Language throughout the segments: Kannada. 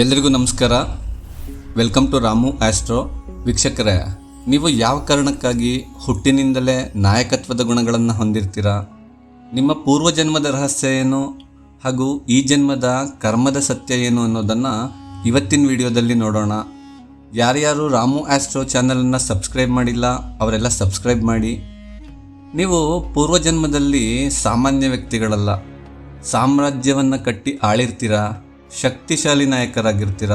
ಎಲ್ರಿಗೂ ನಮಸ್ಕಾರ. ವೆಲ್ಕಮ್ ಟು ರಾಮು ಆಸ್ಟ್ರೋ ವೀಕ್ಷಕರೇ, ನೀವು ಯಾವ ಕಾರಣಕ್ಕಾಗಿ ಹುಟ್ಟಿನಿಂದಲೇ ನಾಯಕತ್ವದ ಗುಣಗಳನ್ನು ಹೊಂದಿರ್ತೀರಾ? ನಿಮ್ಮ ಪೂರ್ವಜನ್ಮದ ರಹಸ್ಯ ಏನು? ಹಾಗೂ ಈ ಜನ್ಮದ ಕರ್ಮದ ಸತ್ಯ ಏನು ಅನ್ನೋದನ್ನು ಇವತ್ತಿನ ವಿಡಿಯೋದಲ್ಲಿ ನೋಡೋಣ. ಯಾರ್ಯಾರು ರಾಮು ಆಸ್ಟ್ರೋ ಚಾನಲನ್ನು ಸಬ್ಸ್ಕ್ರೈಬ್ ಮಾಡಿಲ್ಲ, ಅವರೆಲ್ಲ ಸಬ್ಸ್ಕ್ರೈಬ್ ಮಾಡಿ. ನೀವು ಪೂರ್ವಜನ್ಮದಲ್ಲಿ ಸಾಮಾನ್ಯ ವ್ಯಕ್ತಿಗಳಲ್ಲ. ಸಾಮ್ರಾಜ್ಯವನ್ನು ಕಟ್ಟಿ ಆಳಿರ್ತೀರ? ಶಕ್ತಿಶಾಲಿ ನಾಯಕರಾಗಿರ್ತೀರ?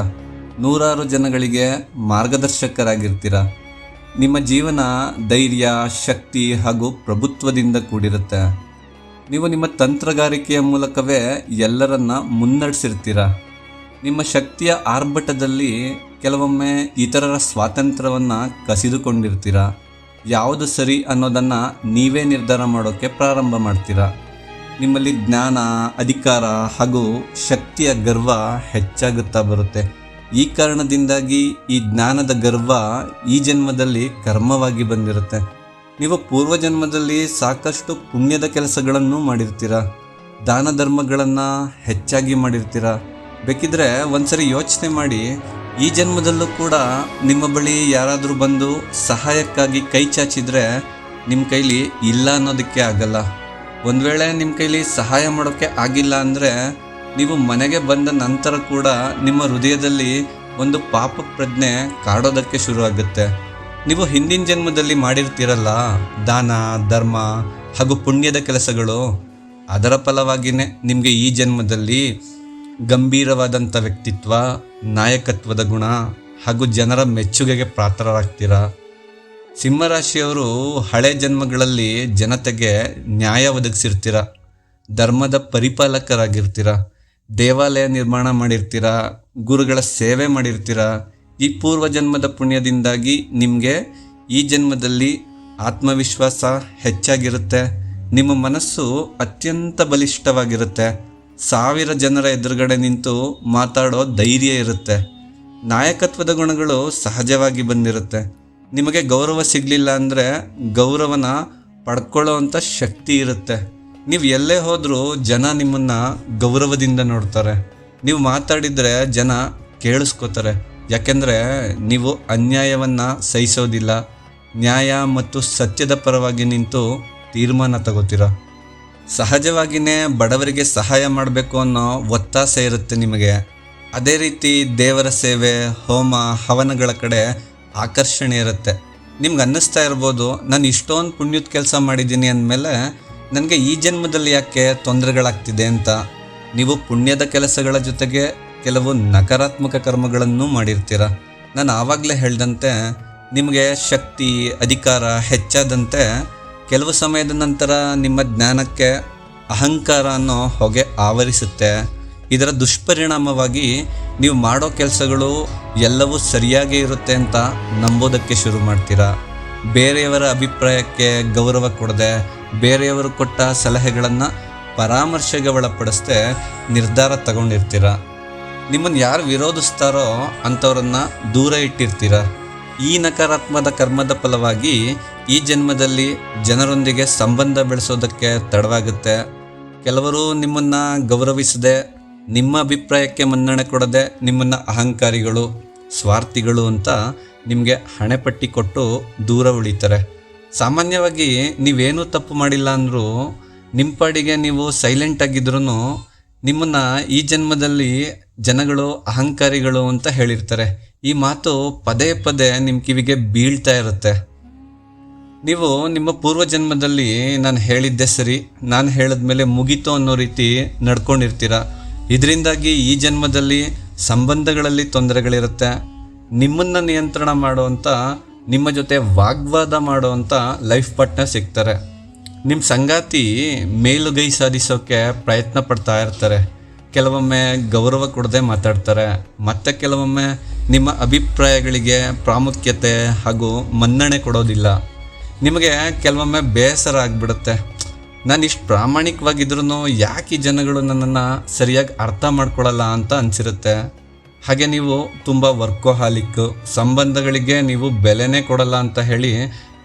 ನೂರಾರು ಜನಗಳಿಗೆ ಮಾರ್ಗದರ್ಶಕರಾಗಿರ್ತೀರ? ನಿಮ್ಮ ಜೀವನ ಧೈರ್ಯ, ಶಕ್ತಿ ಹಾಗೂ ಪ್ರಭುತ್ವದಿಂದ ಕೂಡಿರುತ್ತೆ. ನೀವು ನಿಮ್ಮ ತಂತ್ರಗಾರಿಕೆಯ ಮೂಲಕವೇ ಎಲ್ಲರನ್ನ ಮುನ್ನಡೆಸಿರ್ತೀರ? ನಿಮ್ಮ ಶಕ್ತಿಯ ಆರ್ಭಟದಲ್ಲಿ ಕೆಲವೊಮ್ಮೆ ಇತರರ ಸ್ವಾತಂತ್ರ್ಯವನ್ನು ಕಸಿದುಕೊಂಡಿರ್ತೀರ? ಯಾವುದು ಸರಿ ಅನ್ನೋದನ್ನು ನೀವೇ ನಿರ್ಧಾರ ಮಾಡೋಕ್ಕೆ ಪ್ರಾರಂಭ ಮಾಡ್ತೀರಾ? ನಿಮ್ಮಲ್ಲಿ ಜ್ಞಾನ, ಅಧಿಕಾರ ಹಾಗೂ ಶಕ್ತಿಯ ಗರ್ವ ಹೆಚ್ಚಾಗುತ್ತಾ ಬರುತ್ತೆ. ಈ ಕಾರಣದಿಂದಾಗಿ ಈ ಜ್ಞಾನದ ಗರ್ವ ಈ ಜನ್ಮದಲ್ಲಿ ಕರ್ಮವಾಗಿ ಬಂದಿರುತ್ತೆ. ನೀವು ಪೂರ್ವ ಜನ್ಮದಲ್ಲಿ ಸಾಕಷ್ಟು ಪುಣ್ಯದ ಕೆಲಸಗಳನ್ನು ಮಾಡಿರ್ತೀರ? ದಾನ ಧರ್ಮಗಳನ್ನು ಹೆಚ್ಚಾಗಿ ಮಾಡಿರ್ತೀರ? ಬೇಕಿದ್ರೆ ಒಂದ್ಸರಿ ಯೋಚನೆ ಮಾಡಿ, ಈ ಜನ್ಮದಲ್ಲೂ ಕೂಡ ನಿಮ್ಮ ಬಳಿ ಯಾರಾದರೂ ಬಂದು ಸಹಾಯಕ್ಕಾಗಿ ಕೈ ಚಾಚಿದ್ರೆ ನಿಮ್ಮ ಕೈಲಿ ಇಲ್ಲ ಅನ್ನೋದಕ್ಕೆ ಆಗಲ್ಲ. ಒಂದು ವೇಳೆ ನಿಮ್ಮ ಕೈಲಿ ಸಹಾಯ ಮಾಡೋಕ್ಕೆ ಆಗಿಲ್ಲ ಅಂದರೆ ನೀವು ಮನೆಗೆ ಬಂದ ನಂತರ ಕೂಡ ನಿಮ್ಮ ಹೃದಯದಲ್ಲಿ ಒಂದು ಪಾಪ ಪ್ರಜ್ಞೆ ಕಾಡೋದಕ್ಕೆ ಶುರುವಾಗುತ್ತೆ. ನೀವು ಹಿಂದಿನ ಜನ್ಮದಲ್ಲಿ ಮಾಡಿರ್ತೀರಲ್ಲ, ದಾನ, ಧರ್ಮ ಹಾಗೂ ಪುಣ್ಯದ ಕೆಲಸಗಳು, ಅದರ ಫಲವಾಗಿಯೇ ನಿಮಗೆ ಈ ಜನ್ಮದಲ್ಲಿ ಗಂಭೀರವಾದಂಥ ವ್ಯಕ್ತಿತ್ವ, ನಾಯಕತ್ವದ ಗುಣ ಹಾಗೂ ಜನರ ಮೆಚ್ಚುಗೆಗೆ ಪಾತ್ರರಾಗ್ತೀರಾ? ಸಿಂಹರಾಶಿಯವರು ಹಳೆ ಜನ್ಮಗಳಲ್ಲಿ ಜನತೆಗೆ ನ್ಯಾಯ ಒದಗಿಸಿರ್ತೀರ? ಧರ್ಮದ ಪರಿಪಾಲಕರಾಗಿರ್ತೀರ? ದೇವಾಲಯ ನಿರ್ಮಾಣ ಮಾಡಿರ್ತೀರ? ಗುರುಗಳ ಸೇವೆ ಮಾಡಿರ್ತೀರ? ಈ ಪೂರ್ವ ಜನ್ಮದ ಪುಣ್ಯದಿಂದಾಗಿ ನಿಮಗೆ ಈ ಜನ್ಮದಲ್ಲಿ ಆತ್ಮವಿಶ್ವಾಸ ಹೆಚ್ಚಾಗಿರುತ್ತೆ. ನಿಮ್ಮ ಮನಸ್ಸು ಅತ್ಯಂತ ಬಲಿಷ್ಠವಾಗಿರುತ್ತೆ. ಸಾವಿರ ಜನರ ಎದುರುಗಡೆ ನಿಂತು ಮಾತಾಡೋ ಧೈರ್ಯ ಇರುತ್ತೆ. ನಾಯಕತ್ವದ ಗುಣಗಳು ಸಹಜವಾಗಿ ಬಂದಿರುತ್ತೆ. ನಿಮಗೆ ಗೌರವ ಸಿಗಲಿಲ್ಲ ಅಂದರೆ ಗೌರವನ ಪಡ್ಕೊಳ್ಳೋ ಅಂಥ ಶಕ್ತಿ ಇರುತ್ತೆ. ನೀವು ಎಲ್ಲೇ ಹೋದರೂ ಜನ ನಿಮ್ಮನ್ನು ಗೌರವದಿಂದ ನೋಡ್ತಾರೆ. ನೀವು ಮಾತಾಡಿದರೆ ಜನ ಕೇಳಿಸ್ಕೋತಾರೆ. ಯಾಕೆಂದರೆ ನೀವು ಅನ್ಯಾಯವನ್ನು ಸಹಿಸೋದಿಲ್ಲ. ನ್ಯಾಯ ಮತ್ತು ಸತ್ಯದ ಪರವಾಗಿ ನಿಂತು ತೀರ್ಮಾನ ತಗೋತೀರ. ಸಹಜವಾಗಿಯೇ ಬಡವರಿಗೆ ಸಹಾಯ ಮಾಡಬೇಕು ಅನ್ನೋ ಒತ್ತಾಸೆ ಇರುತ್ತೆ ನಿಮಗೆ. ಅದೇ ರೀತಿ ದೇವರ ಸೇವೆ, ಹೋಮ, ಹವನಗಳ ಕಡೆ ಆಕರ್ಷಣೆ ಇರುತ್ತೆ. ನಿಮ್ಗೆ ಅನ್ನಿಸ್ತಾ ಇರ್ಬೋದು, ನಾನು ಇಷ್ಟೊಂದು ಪುಣ್ಯದ ಕೆಲಸ ಮಾಡಿದ್ದೀನಿ ಅಂದಮೇಲೆ, ನನಗೆ ಈ ಜನ್ಮದಲ್ಲಿ ಯಾಕೆ ತೊಂದರೆಗಳಾಗ್ತಿದೆ ಅಂತ. ನೀವು ಪುಣ್ಯದ ಕೆಲಸಗಳ ಜೊತೆಗೆ ಕೆಲವು ನಕಾರಾತ್ಮಕ ಕರ್ಮಗಳನ್ನು ಮಾಡಿರ್ತೀರ. ನಾನು ಆವಾಗಲೇ ಹೇಳ್ದಂತೆ, ನಿಮಗೆ ಶಕ್ತಿ, ಅಧಿಕಾರ ಹೆಚ್ಚಾದಂತೆ ಕೆಲವು ಸಮಯದ ನಂತರ ನಿಮ್ಮ ಜ್ಞಾನಕ್ಕೆ ಅಹಂಕಾರ ಅನ್ನೋ ಹೊಗೆ ಆವರಿಸುತ್ತೆ. ಇದರ ದುಷ್ಪರಿಣಾಮವಾಗಿ ನೀವು ಮಾಡೋ ಕೆಲಸಗಳು ಎಲ್ಲವೂ ಸರಿಯಾಗೇ ಇರುತ್ತೆ ಅಂತ ನಂಬೋದಕ್ಕೆ ಶುರು ಮಾಡ್ತೀರಾ? ಬೇರೆಯವರ ಅಭಿಪ್ರಾಯಕ್ಕೆ ಗೌರವ ಕೊಡದೆ ಬೇರೆಯವರು ಕೊಟ್ಟ ಸಲಹೆಗಳನ್ನು ಪರಾಮರ್ಶೆಗೆ ಒಳಪಡಿಸ್ದೆ ನಿರ್ಧಾರ ತಗೊಂಡಿರ್ತೀರ? ನಿಮ್ಮನ್ನು ಯಾರು ವಿರೋಧಿಸ್ತಾರೋ ಅಂಥವ್ರನ್ನ ದೂರ ಇಟ್ಟಿರ್ತೀರ? ಈ ನಕಾರಾತ್ಮಕ ಕರ್ಮದ ಫಲವಾಗಿ ಈ ಜನ್ಮದಲ್ಲಿ ಜನರೊಂದಿಗೆ ಸಂಬಂಧ ಬೆಳೆಸೋದಕ್ಕೆ ತಡವಾಗುತ್ತೆ. ಕೆಲವರು ನಿಮ್ಮನ್ನು ಗೌರವಿಸದೆ ನಿಮ್ಮ ಅಭಿಪ್ರಾಯಕ್ಕೆ ಮನ್ನಣೆ ಕೊಡದೆ ನಿಮ್ಮನ್ನು ಅಹಂಕಾರಿಗಳು, ಸ್ವಾರ್ಥಿಗಳು ಅಂತ ನಿಮಗೆ ಹಣೆಪಟ್ಟಿ ಕೊಟ್ಟು ದೂರ ಉಳಿತಾರೆ. ಸಾಮಾನ್ಯವಾಗಿ ನೀವೇನೂ ತಪ್ಪು ಮಾಡಿಲ್ಲ ಅಂದರೂ ನಿಮ್ಮ ಪಾಡಿಗೆ ನೀವು ಸೈಲೆಂಟ್ ಆಗಿದ್ರೂ ನಿಮ್ಮನ್ನು ಈ ಜನ್ಮದಲ್ಲಿ ಜನಗಳು, ಅಹಂಕಾರಿಗಳು ಅಂತ ಹೇಳಿರ್ತಾರೆ. ಈ ಮಾತು ಪದೇ ಪದೇ ನಿಮ್ಮ ಕಿವಿಗೆ ಬೀಳ್ತಾ ಇರುತ್ತೆ. ನೀವು ನಿಮ್ಮ ಪೂರ್ವ ಜನ್ಮದಲ್ಲಿ ನಾನು ಹೇಳಿದ್ದೆ ಸರಿ, ನಾನು ಹೇಳಿದ್ಮೇಲೆ ಮುಗೀತು ಅನ್ನೋ ರೀತಿ ನಡ್ಕೊಂಡಿರ್ತೀರ? ಇದರಿಂದಾಗಿ ಈ ಜನ್ಮದಲ್ಲಿ ಸಂಬಂಧಗಳಲ್ಲಿ ತೊಂದರೆಗಳಿರುತ್ತೆ. ನಿಮ್ಮನ್ನು ನಿಯಂತ್ರಣ ಮಾಡುವಂಥ ನಿಮ್ಮ ಜೊತೆ ವಾಗ್ವಾದ ಮಾಡುವಂಥ ಲೈಫ್ ಪಾರ್ಟ್ನರ್ ಸಿಗ್ತಾರೆ. ನಿಮ್ಮ ಸಂಗಾತಿ ಮೇಲುಗೈ ಸಾಧಿಸೋಕ್ಕೆ ಪ್ರಯತ್ನ ಪಡ್ತಾ ಇರ್ತಾರೆ. ಕೆಲವೊಮ್ಮೆ ಗೌರವ ಕೊಡದೆ ಮಾತಾಡ್ತಾರೆ. ಮತ್ತೆ ಕೆಲವೊಮ್ಮೆ ನಿಮ್ಮ ಅಭಿಪ್ರಾಯಗಳಿಗೆ ಪ್ರಾಮುಖ್ಯತೆ ಹಾಗೂ ಮನ್ನಣೆ ಕೊಡೋದಿಲ್ಲ. ನಿಮಗೆ ಕೆಲವೊಮ್ಮೆ ಬೇಸರ ಆಗಿಬಿಡುತ್ತೆ. ನಾನು ಇಷ್ಟು ಪ್ರಾಮಾಣಿಕವಾಗಿದ್ರೂ ಯಾಕೆ ಈ ಜನಗಳು ನನ್ನನ್ನು ಸರಿಯಾಗಿ ಅರ್ಥ ಮಾಡ್ಕೊಳ್ಳಲ್ಲ ಅಂತ ಅನಿಸಿರುತ್ತೆ. ಹಾಗೆ ನೀವು ತುಂಬ ವರ್ಕೋಹಾಲಿಕ್, ಸಂಬಂಧಗಳಿಗೆ ನೀವು ಬೆಲೆನೇ ಕೊಡಲ್ಲ ಅಂತ ಹೇಳಿ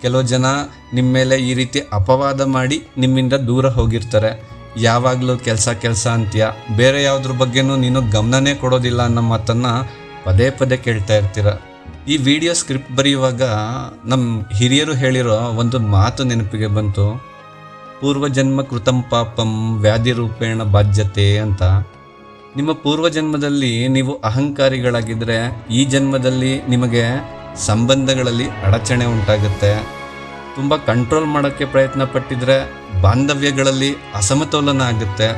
ಕೆಲವು ಜನ ನಿಮ್ಮ ಮೇಲೆ ಈ ರೀತಿ ಅಪವಾದ ಮಾಡಿ ನಿಮ್ಮಿಂದ ದೂರ ಹೋಗಿರ್ತಾರೆ. ಯಾವಾಗಲೂ ಕೆಲಸ ಕೆಲಸ ಅಂತೀಯ. ಬೇರೆ ಯಾವುದ್ರ ಬಗ್ಗೆನೂ ನೀನು ಗಮನನೇ ಕೊಡೋದಿಲ್ಲ ಅನ್ನೋ ಮಾತನ್ನು ಪದೇ ಪದೇ ಕೇಳ್ತಾ ಇರ್ತೀರ. ಈ ವಿಡಿಯೋ ಸ್ಕ್ರಿಪ್ಟ್ ಬರೆಯುವಾಗ ನಮ್ಮ ಹಿರಿಯರು ಹೇಳಿರೋ ಒಂದು ಮಾತು ನೆನಪಿಗೆ ಬಂತು. ಪೂರ್ವಜನ್ಮ ಕೃತಂ ಪಾಪಂ ವ್ಯಾಧಿ ರೂಪೇಣ ಬಾಧ್ಯತೆ ಅಂತ. ನಿಮ್ಮ ಪೂರ್ವಜನ್ಮದಲ್ಲಿ ನೀವು ಅಹಂಕಾರಿಗಳಾಗಿದ್ದರೆ ಈ ಜನ್ಮದಲ್ಲಿ ನಿಮಗೆ ಸಂಬಂಧಗಳಲ್ಲಿ ಅಡಚಣೆ ಉಂಟಾಗುತ್ತೆ. ತುಂಬ ಕಂಟ್ರೋಲ್ ಮಾಡೋಕ್ಕೆ ಪ್ರಯತ್ನ ಪಟ್ಟಿದ್ರೆ ಬಾಂಧವ್ಯಗಳಲ್ಲಿ ಅಸಮತೋಲನ ಆಗುತ್ತೆ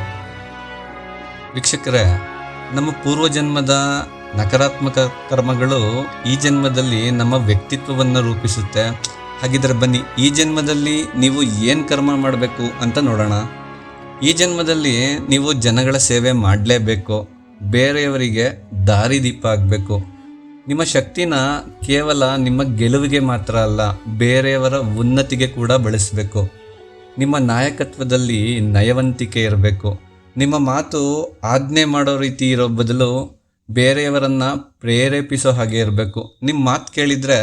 ವೀಕ್ಷಕರೇ, ನಮ್ಮ ಪೂರ್ವಜನ್ಮದ ನಕಾರಾತ್ಮಕ ಕರ್ಮಗಳು ಈ ಜನ್ಮದಲ್ಲಿ ನಮ್ಮ ವ್ಯಕ್ತಿತ್ವವನ್ನು ರೂಪಿಸುತ್ತೆ. ಹಾಗಿದ್ರೆ ಬನ್ನಿ, ಈ ಜನ್ಮದಲ್ಲಿ ನೀವು ಏನು ಕರ್ಮ ಮಾಡಬೇಕು ಅಂತ ನೋಡೋಣ. ಈ ಜನ್ಮದಲ್ಲಿ ನೀವು ಜನಗಳ ಸೇವೆ ಮಾಡಲೇಬೇಕು, ಬೇರೆಯವರಿಗೆ ದಾರಿದೀಪ ಆಗಬೇಕು ನಿಮ್ಮ ಶಕ್ತಿನ ಕೇವಲ ನಿಮ್ಮ ಗೆಲುವಿಗೆ ಮಾತ್ರ ಅಲ್ಲ, ಬೇರೆಯವರ ಉನ್ನತಿಗೆ ಕೂಡ ಬಳಸಬೇಕು. ನಿಮ್ಮ ನಾಯಕತ್ವದಲ್ಲಿ ನಯವಂತಿಕೆ ಇರಬೇಕು. ನಿಮ್ಮ ಮಾತು ಆಜ್ಞೆ ಮಾಡೋ ರೀತಿ ಇರೋ ಬದಲು ಬೇರೆಯವರನ್ನು ಪ್ರೇರೇಪಿಸೋ ಹಾಗೆ ಇರಬೇಕು. ನಿಮ್ಮ ಮಾತು ಕೇಳಿದರೆ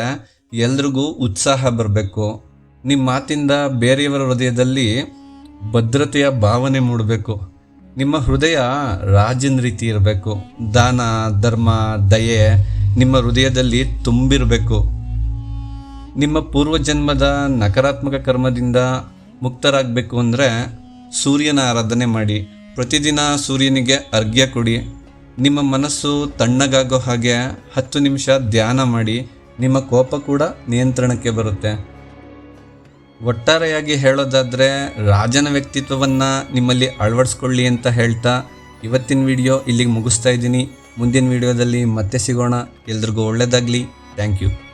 ಎಲ್ರಿಗೂ ಉತ್ಸಾಹ ಬರಬೇಕು. ನಿಮ್ಮ ಮಾತಿಂದ ಬೇರೆಯವರ ಹೃದಯದಲ್ಲಿ ಭದ್ರತೆಯ ಭಾವನೆ ಮೂಡಬೇಕು. ನಿಮ್ಮ ಹೃದಯ ರಾಜನ ರೀತಿ ಇರಬೇಕು. ದಾನ, ಧರ್ಮ, ದಯೆ ನಿಮ್ಮ ಹೃದಯದಲ್ಲಿ ತುಂಬಿರಬೇಕು. ನಿಮ್ಮ ಪೂರ್ವಜನ್ಮದ ನಕಾರಾತ್ಮಕ ಕರ್ಮದಿಂದ ಮುಕ್ತರಾಗಬೇಕು ಅಂದರೆ ಸೂರ್ಯನ ಆರಾಧನೆ ಮಾಡಿ. ಪ್ರತಿದಿನ ಸೂರ್ಯನಿಗೆ ಅರ್ಘ್ಯ ಕೊಡಿ. ನಿಮ್ಮ ಮನಸ್ಸು ತಣ್ಣಗಾಗೋ ಹಾಗೆ ಹತ್ತು ನಿಮಿಷ ಧ್ಯಾನ ಮಾಡಿ. ನಿಮ್ಮ ಕೋಪ ಕೂಡ ನಿಯಂತ್ರಣಕ್ಕೆ ಬರುತ್ತೆ. ಒಟ್ಟಾರೆಯಾಗಿ ಹೇಳೋದಾದರೆ ರಾಜನ ವ್ಯಕ್ತಿತ್ವವನ್ನು ನಿಮ್ಮಲ್ಲಿ ಅಳವಡಿಸ್ಕೊಳ್ಳಿ ಅಂತ ಹೇಳ್ತಾ ಇವತ್ತಿನ ವಿಡಿಯೋ ಇಲ್ಲಿಗೆ ಮುಗಿಸ್ತಾ ಇದ್ದೀನಿ. ಮುಂದಿನ ವಿಡಿಯೋದಲ್ಲಿ ಮತ್ತೆ ಸಿಗೋಣ. ಎಲ್ರಿಗೂ ಒಳ್ಳೆಯದಾಗಲಿ ಥ್ಯಾಂಕ್ ಯು.